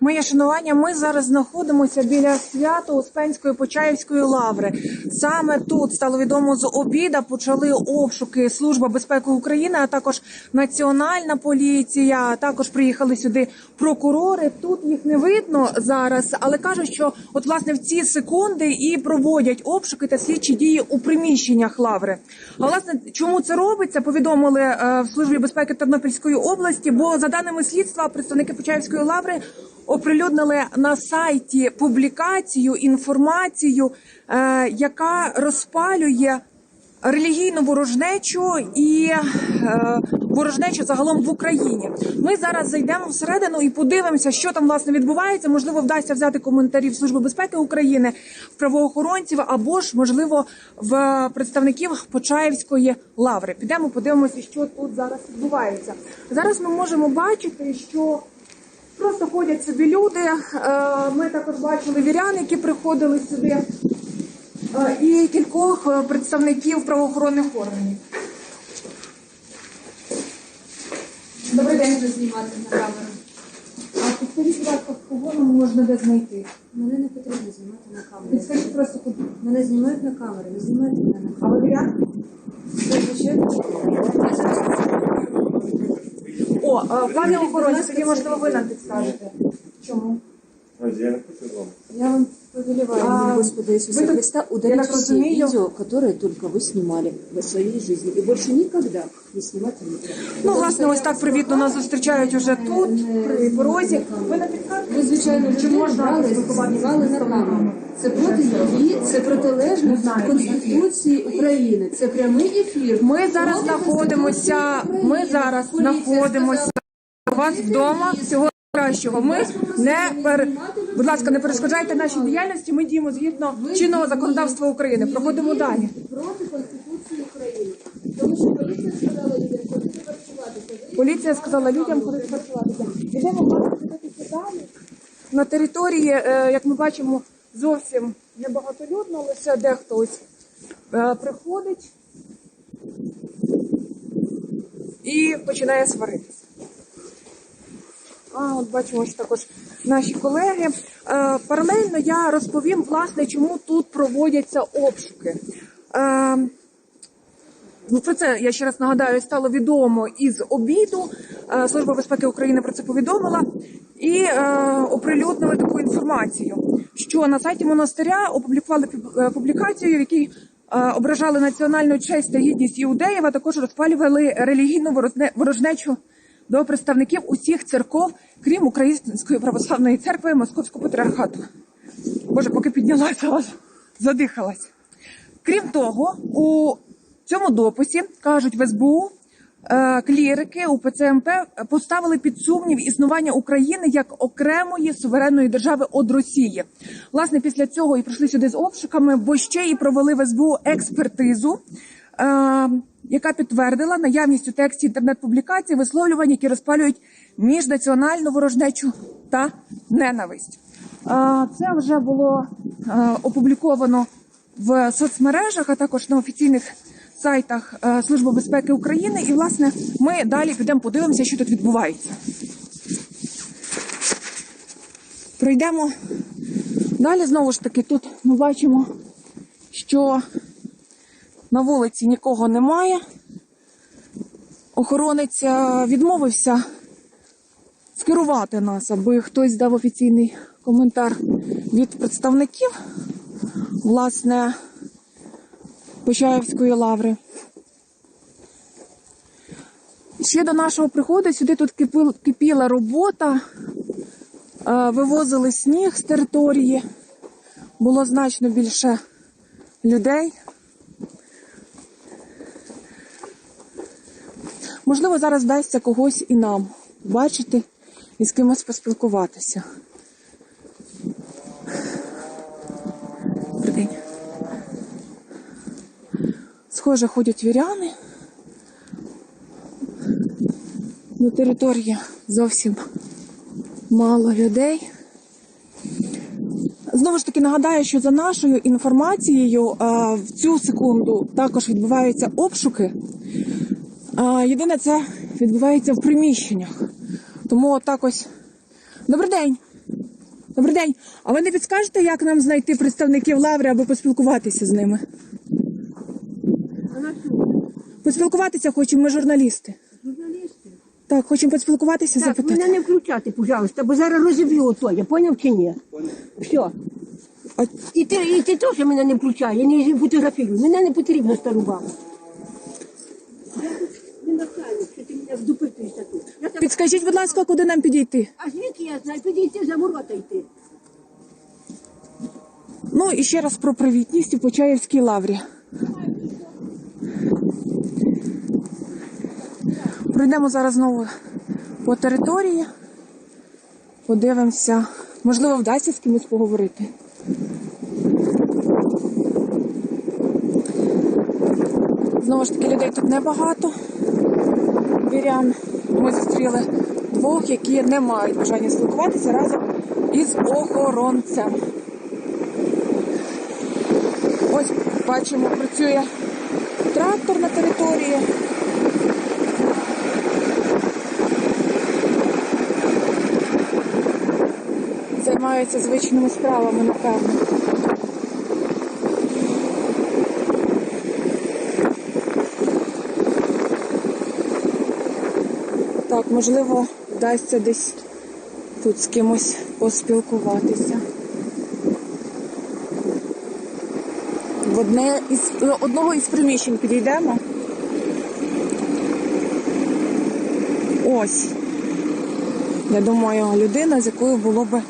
Моє шанування, ми зараз знаходимося біля Свято-Успенської Почаївської лаври. Саме тут стало відомо з обіда. Почали обшуки Служба безпеки України, а також Національна поліція. Також приїхали сюди прокурори. Тут їх не видно зараз, але кажуть, що от власне в ці секунди і проводять обшуки та слідчі дії у приміщеннях лаври. А власне, чому це робиться? Повідомили е, в службі безпеки Тернопільської області. Бо за даними слідства, представники Почаївської лаври оприлюднили на сайті публікацію інформацію, е, яка розпалює релігійну ворожнечу і е, ворожнечу загалом в Україні. Ми зараз зайдемо всередину і подивимося, що там власне відбувається. Можливо, вдасться взяти коментарі в Служби безпеки України, в правоохоронців або ж можливо в представників Почаївської лаври. Підемо, подивимося, що тут зараз відбувається. Зараз ми можемо бачити, що Просто ходять собі люди. Е, Ми також бачили вірян, які приходили сюди, е, і кількох е, представників правоохоронних органів. Добрий день. Можна знімати на камеру. А підскажіть, будь ласка, кого нам можна де знайти? Мене не потрібно знімати на камеру. Підскажіть просто куди. Мене знімають на камеру, не знімайте мене на А камеру. ви вірян? Це звичайно. О, е, пане охоронці, тоді можливо ви нам підскажете. Чому? Друзі, я не хочу з вами. Я вам повелеваю, А, а, Господа Иисуса вы тут- Христа, я удалить так все разумею- видео, которые только вы снимали в своей жизни. И больше никогда не снимать видео. Ну, власне, ось так привітно нас зустрічають уже тут, при порозі. Ви не підскажете? Ви, звичайно, Чи людей можна брали, спілкуватися знімали з на сторонами? камеру. Це проти її, це протилежно знаю. Конституції України. Це прямий ефір. Ми зараз Проти знаходимося. Конституції Ми України. зараз Поліція знаходимося сказала, у вас вдома. Всього кращого. Ми не пер... будь ласка, не перешкоджайте нашій діяльності. Ми діємо згідно чинного законодавства України. Проходимо далі. проти Конституції України. Тому що поліція сказала людям, куди працювати. Поліція сказала людям, куди працюватися. Ідемо дивитися далі. На території, е, як ми бачимо, зовсім небагатолюдно, лише дехто ось е, приходить і починає сваритися. А, от бачимо, ось також наші колеги. Е, паралельно я розповім, власне, чому тут проводяться обшуки. Е, Ну, про це я ще раз нагадаю, стало відомо із обіду. Е, Служба безпеки України про це повідомила і е, оприлюднили таку інформацію, що на сайті монастиря опублікували публікацію, в якій е, ображали національну честь та гідність іудеїв, а також розпалювали релігійну ворожнечу до представників усіх церков, крім Української православної церкви Московського патріархату. Боже, поки піднялася, задихалась. Крім того, у цьому дописі кажуть в СБУ. е, Клірики у ПЦМП поставили під сумнів існування України як окремої суверенної держави від Росії. Власне, після цього і прийшли сюди з обшуками, бо ще і провели в СБУ експертизу, яка підтвердила наявність у тексті інтернет-публікацій висловлювань, які розпалюють міжнаціональну ворожнечу та ненависть. Е, Це вже було е, опубліковано в соцмережах, а також на офіційних сайтах е, Служби безпеки України. І власне ми далі підемо подивимося, що тут відбувається. Пройдемо далі. Знову ж таки, тут ми бачимо, що на вулиці нікого немає. Охоронець е, відмовився скерувати нас, аби хтось дав офіційний коментар від представників власне Почаївської лаври. Ще до нашого приходу сюди тут кипіла робота, е, вивозили сніг з території, було значно більше людей. Можливо, зараз вдасться когось і нам бачити і з кимось поспілкуватися. Схоже, ходять віряни. На території зовсім мало людей. Знову ж таки нагадаю, що за нашою інформацією в цю секунду також відбуваються обшуки. Єдине, це відбувається в приміщеннях. Тому отак ось. Добрий день. Добрий день. А ви не підскажете, як нам знайти представників лаври, аби поспілкуватися з ними? Поспілкуватися хочемо, ми журналісти. Журналісти. Так, хочемо поспілкуватися, Так, запитати. мене не включати, пожалуйста, бо зараз розіб'ю отоє, поняв чи ні? Все. А І ти, і ти теж мене не включай, я не фотографірую. Мене не потрібно стару бабу. Я тут не начальник, що ти мене вдупитуєшся тут. Підскажіть, будь ласка, куди нам підійти? А звідки я знаю, підійти за ворота йти. Ну і ще раз про привітність у Почаївській лаврі. Пройдемо зараз знову по території, подивимося. Можливо, вдасться з кимось поговорити. Знову ж таки, людей тут небагато. Вірян. Ми зустріли двох, які не мають бажання спілкуватися разом із охоронцем. Ось бачимо, працює трактор на території. Займаються звичними справами, напевно. Можливо, вдасться десь тут з кимось поспілкуватися. В одне із одного із приміщень підійдемо. Ось. Я думаю, людина, з якою було би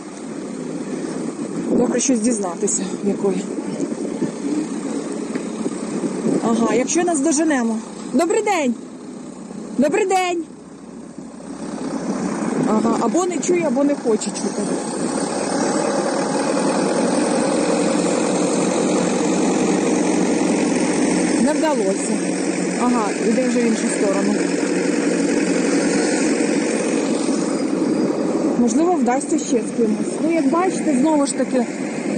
добре щось дізнатися, якої. Ага, якщо нас доженемо. Добрий день! Добрий день! Ага, або не чує, або не хоче чути. Не вдалося. Ага, іде вже в іншу сторону. Можливо, вдасться ще з кимось. Ну, як бачите, знову ж таки,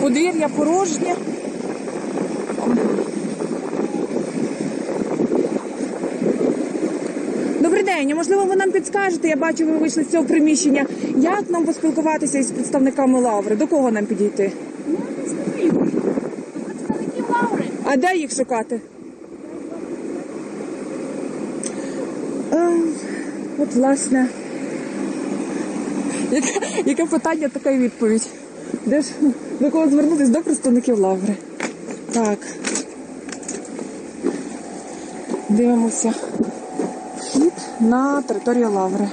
подвір'я порожнє. Добрий можливо, ви нам підскажете, я бачу, ви вийшли з цього приміщення. Як нам поспілкуватися із представниками лаври? До кого нам підійти? Ну. До представників лаври. А де їх шукати? Е, От, власне. Яке, яке питання, така й відповідь. Де ж до кого звернутися? До представників лаври. Так. Дивимося. На територію лаври.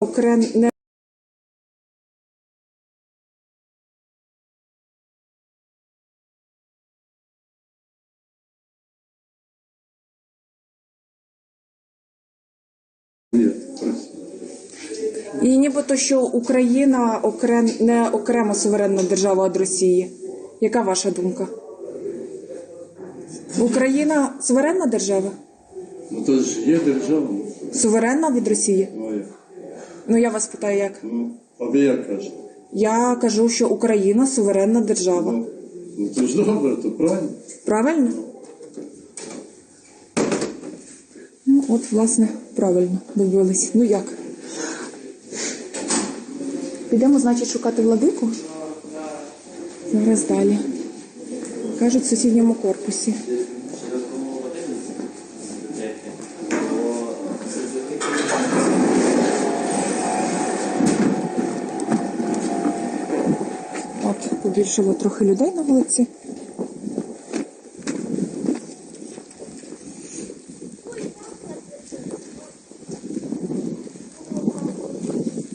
Окрем не І нібито, що Україна окрем не окрема суверенна держава від Росії. Яка ваша думка? Україна суверенна держава? Ну то ж є держава. Суверенна від Росії? Ну, я вас питаю, як? Ну, а ви як кажете? Я кажу, що Україна суверенна держава. Ну, ну то ж добре, то правильно. Правильно? Ну, от, власне, правильно добились. Ну як? Підемо, значить, шукати владику. Зараз далі. Кажуть, в сусідньому корпусі. От, побільшало трохи людей на вулиці.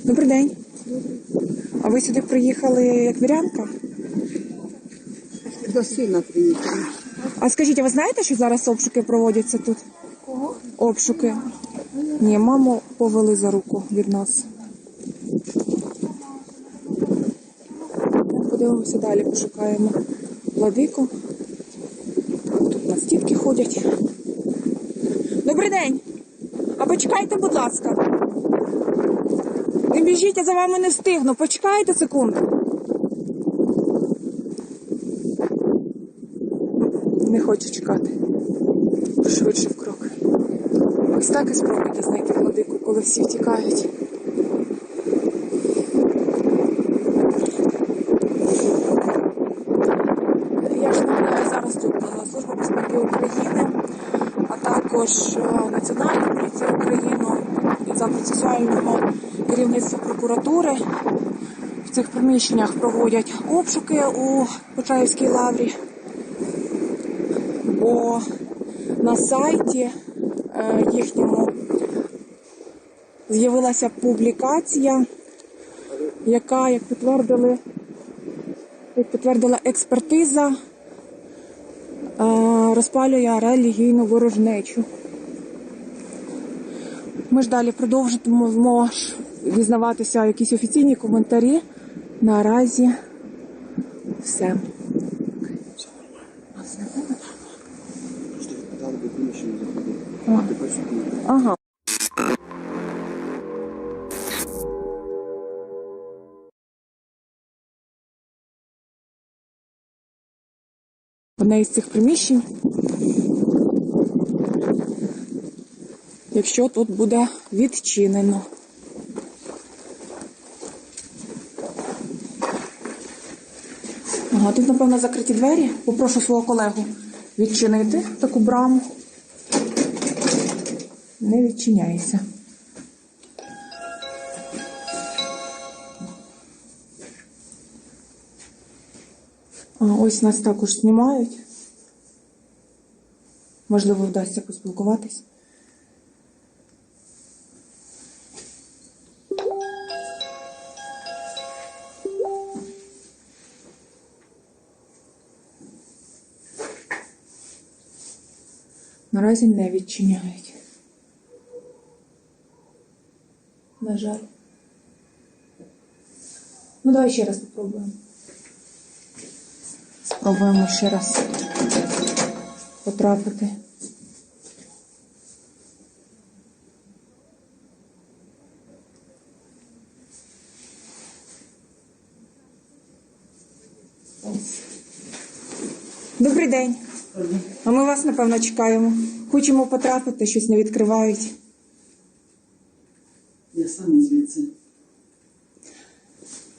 Добрий день. А ви сюди приїхали як вірянка? До сина приїхали. А скажіть, а ви знаєте, що зараз обшуки проводяться тут? Кого? Обшуки. Ні, маму повели за руку від нас. Подивимося далі, пошукаємо владику. Тут у нас дітки ходять. Добрий день! А почекайте, будь ласка. Не біжіть, я за вами не встигну. Почекайте секунду. Не хочу чекати. Швидше в крок. Ось так і спробуйте знайти владику, коли всі втікають. Я ж нагадаю зараз тут е, Служба безпеки України, а також е, Національна поліція України за процесуального керівництва прокуратури. В цих приміщеннях проводять обшуки у Почаївській лаврі. Бо на сайті е, їхньому з'явилася публікація, яка, як підтвердили, як підтвердила експертиза, розпалює релігійну ворожнечу. Ми ж далі продовжимо дізнаватися якісь офіційні коментарі. Наразі все. Просто заходили. Ага. Одне із цих приміщень. Якщо тут буде відчинено. Ага, тут, напевно, закриті двері. Попрошу свого колегу відчинити таку браму. Не відчиняється. Ось нас також знімають. Можливо, вдасться поспілкуватись. Наразі не відчиняють. На жаль. Ну, давай ще раз попробуємо. Спробуємо ще раз потрапити. Добрий день. А ми вас, напевно, чекаємо. Хочемо потрапити, щось не відкривають. Я сам звідси.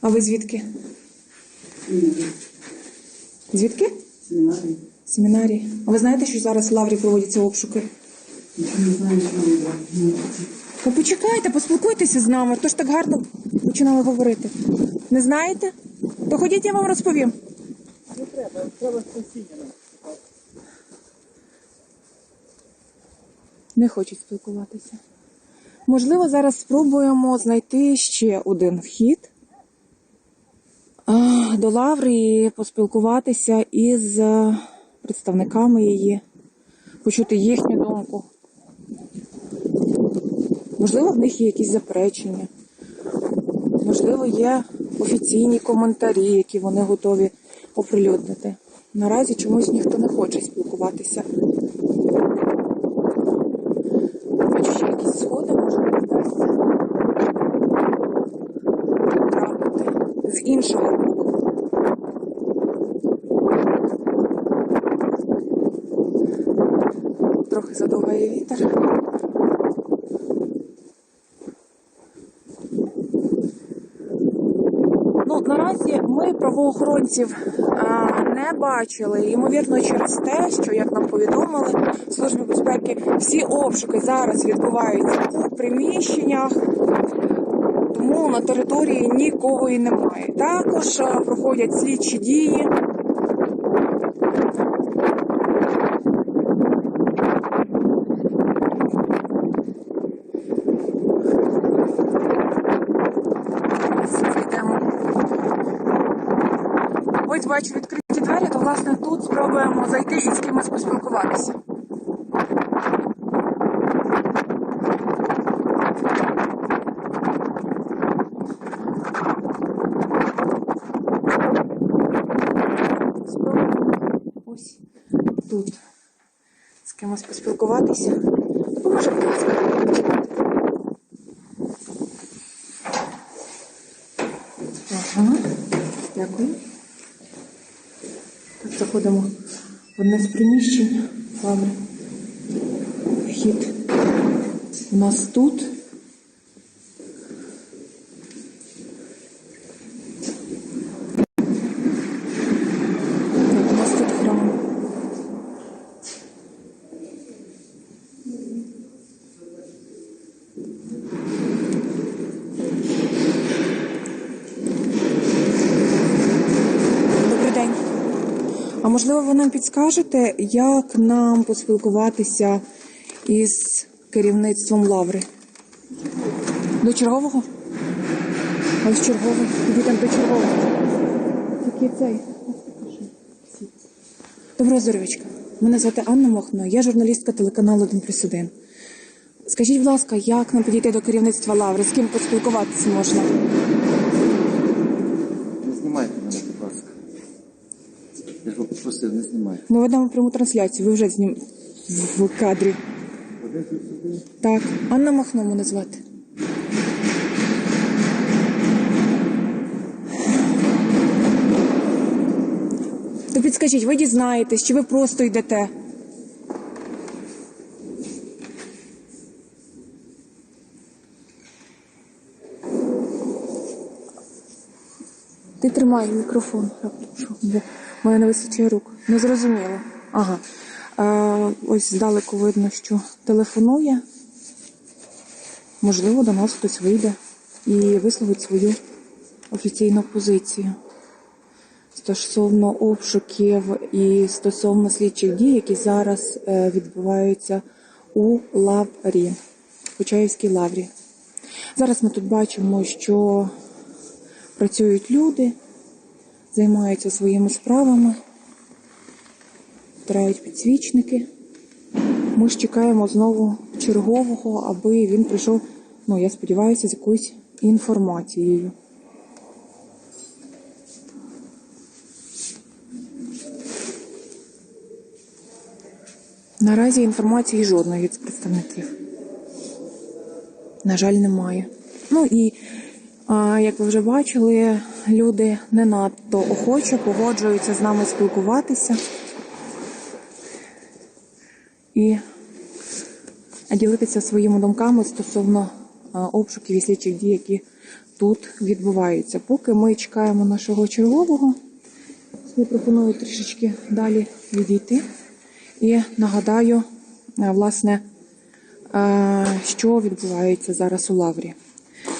А ви звідки? Іноді. Звідки? Семінарі. Семінарі. А ви знаєте, що зараз в Лаврі проводяться обшуки? Нічого не знаю, що. Ну почекайте, поспілкуйтеся з нами. То ж так гарно починали говорити. Не знаєте? То ходіть, я вам розповім. Не треба, треба спасіння. Не хочуть спілкуватися. Можливо, зараз спробуємо знайти ще один вхід а, до Лаври і поспілкуватися із е, представниками її, почути їхню думку. Можливо, в них є якісь заперечення. Можливо, є офіційні коментарі, які вони готові оприлюднити. Наразі чомусь ніхто не хоче спілкуватися. Бачу, ще якісь сходи, може вдасться потрапити з іншого боку. Трохи задуває вітер. Ну, наразі ми правоохоронців не бачили. Ймовірно, через те, що як нам повідомили служби безпеки, всі обшуки зараз відбуваються у приміщеннях, тому на території нікого і немає. Також проходять слідчі дії. Зайдемо. Ось бачу відкриті двері, то власне тут спробуємо зайти і з кимось поспілкуватися. Тут з кимось поспілкуватися. Ласка. Ага, дякую. Так, заходимо в одне з приміщень. Вхід у нас тут. Так, у нас тут храм. Добрий день. А можливо, ви нам підскажете, як нам поспілкуватися із керівництвом лаври? До чергового? Ось черговий. Ідіть до чергового. Який цей? Доброго здоров'ячка. Мене звати Анна Мохно, я журналістка телеканалу 1 плюс 1. Скажіть, будь ласка, як нам підійти до керівництва лаври? З ким поспілкуватися можна? Не знімайте мене, будь ласка. Попросив, не знімайте. Ми ведемо пряму трансляцію, ви вже знім в кадрі. Так, Анна Махно мене звати. То підскажіть, ви дізнаєтесь, чи ви просто йдете? Ти тримай мікрофон, раптом, що мене не вистачає рук. Не зрозуміло. Ага. Е, ось здалеку видно, що телефонує. Можливо, до нас хтось вийде і висловить свою офіційну позицію стосовно обшуків і стосовно слідчих дій, які зараз е, відбуваються у лаврі, Почаївській лаврі. Зараз ми тут бачимо, що працюють люди, займаються своїми справами, втирають підсвічники. Ми ж чекаємо знову чергового, аби він прийшов, ну я сподіваюся, з якоюсь інформацією. Наразі інформації жодної від представників. На жаль, немає. Ну і як ви вже бачили, люди не надто охоче погоджуються з нами спілкуватися і ділитися своїми думками стосовно обшуків і слідчих дій, які тут відбуваються. Поки ми чекаємо нашого чергового, я пропоную трішечки далі відійти і нагадаю, власне, що відбувається зараз у лаврі.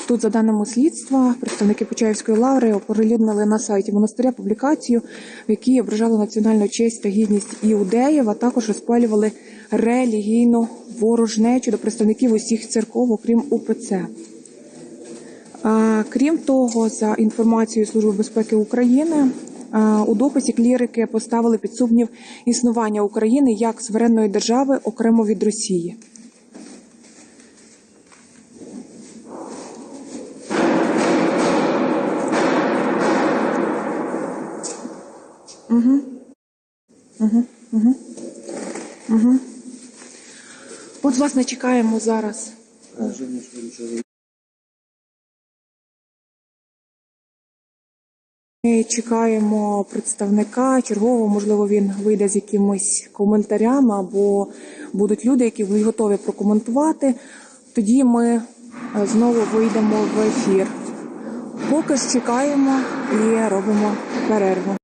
Тут, за даними слідства, представники Почаївської лаври оприлюднили на сайті монастиря публікацію, в якій ображали національну честь та гідність іудеїв, а також розпалювали релігійну ворожнечу до представників усіх церков, окрім УПЦ. Крім того, за інформацією Служби безпеки України, у дописі клірики поставили під сумнів існування України як суверенної держави окремо від Росії. От, власне, чекаємо зараз Ми чекаємо представника чергового, можливо, він вийде з якимись коментарями, або будуть люди, які готові прокоментувати. Тоді ми е, знову вийдемо в ефір. Поки ж чекаємо і робимо перерву.